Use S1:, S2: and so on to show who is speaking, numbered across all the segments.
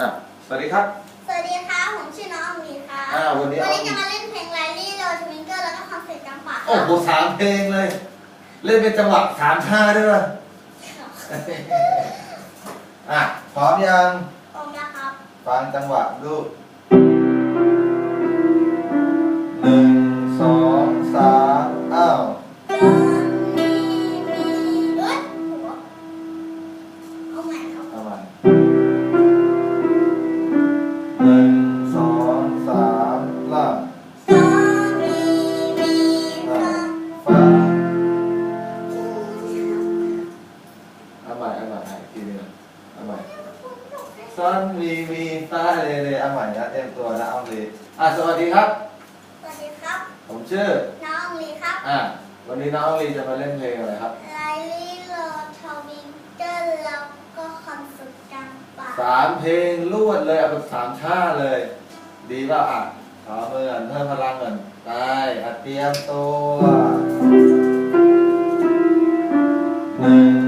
S1: อะสวัสดีครับ
S2: สวัสดีค่ะ ผมชื่อน้องออมลีค่ะ
S1: อ่าวันนี้
S2: วันนี้
S1: ออมลี
S2: จะมาเล่นเพลงไลลี่โรทวิงเกอร์แล้วก็คอนเสิร์ตจังหวะ
S1: โอ้โหสามเพลงเลย เล่นเป็นจังหวะสามท่าด้วยป่ะอะพร้อมยัง
S2: ผมนะครับ
S1: ฟังจังหวะดู
S2: เล
S1: ยเลยเอาใหม่นะเตรียมตัวนะเอาเลยอะสวัสดีครับ
S2: สวัสดีครับ
S1: ผมชื่อ
S2: น้องออมลีครับ
S1: อะวันนี้น้องลีจะมาเล่นเพลงอะไรครับ
S2: ไลลี่โรทวิงเกอร์แล้วก็คอนเสิร์ตจังหวะ
S1: สามเพลงรวดเลยเอาแบบสามท่าเลย ดีเปล่าอะขอมือก่อนเพิ่มพลังก่อนได้อะเตรียมตัวหนึ่งสอง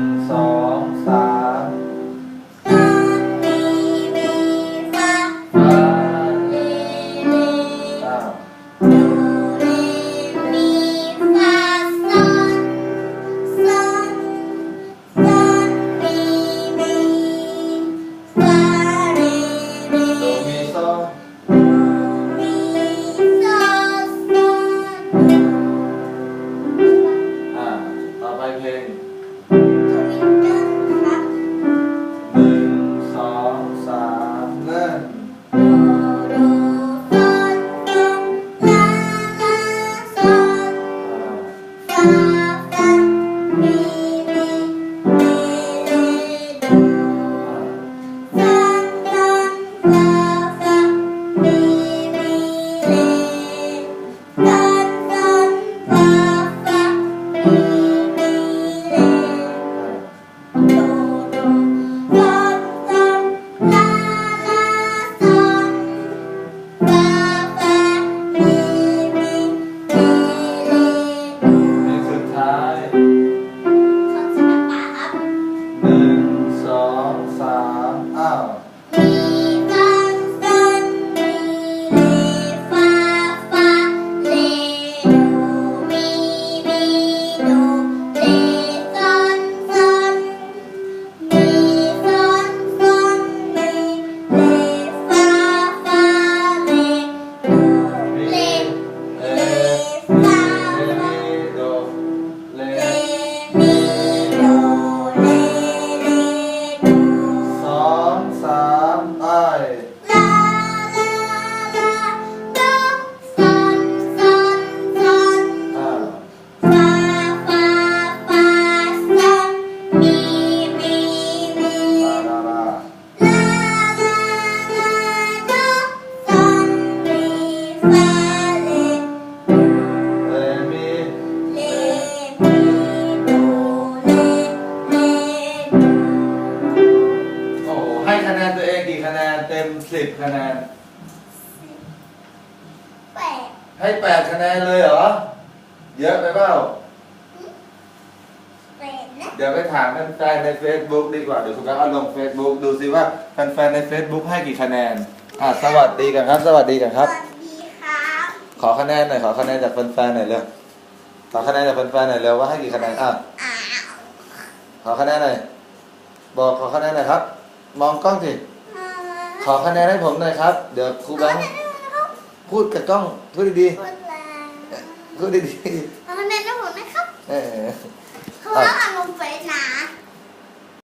S1: ให้คะแนนตัวเองกี่คะแนนเต็มสิบคะแนน
S2: แปด
S1: ให้แปดคะแนนเลยเหรอ เยอะไปเปล่า
S2: แปดนะ
S1: เดี๋ยวไปถามแฟนๆใน Facebook ดีกว่า เดี๋ยวคุณแป๊บเอาลง Facebook ดูซิว่าแฟนๆใน Facebook ให้กี่คะแนน อะ สวัสดีกันครับ สวัสดีกันครับ
S2: สวัสดีครับ
S1: ขอคะแนนหน่อยขอคะแนนจากแฟนๆหน่อยเร็วขอคะแนนจากแฟนๆหน่อยเร็วว่าให้กี่คะแนนอะ
S2: อ้าว
S1: ขอคะแนนหน่อยบอกขอคะแนนหน่อยครับ มองกล้องสิขอคะแนนให้ผมหน่อยครับ เดี๋ยวครูแบงค์พูดกับกล้องพูดดี
S2: พูดแล้ว
S1: ๆพูดดี
S2: ขอคะแนนให้ผมนะครับ
S1: ๆเออ
S2: เพราะว่าอารมณ์เฟซน้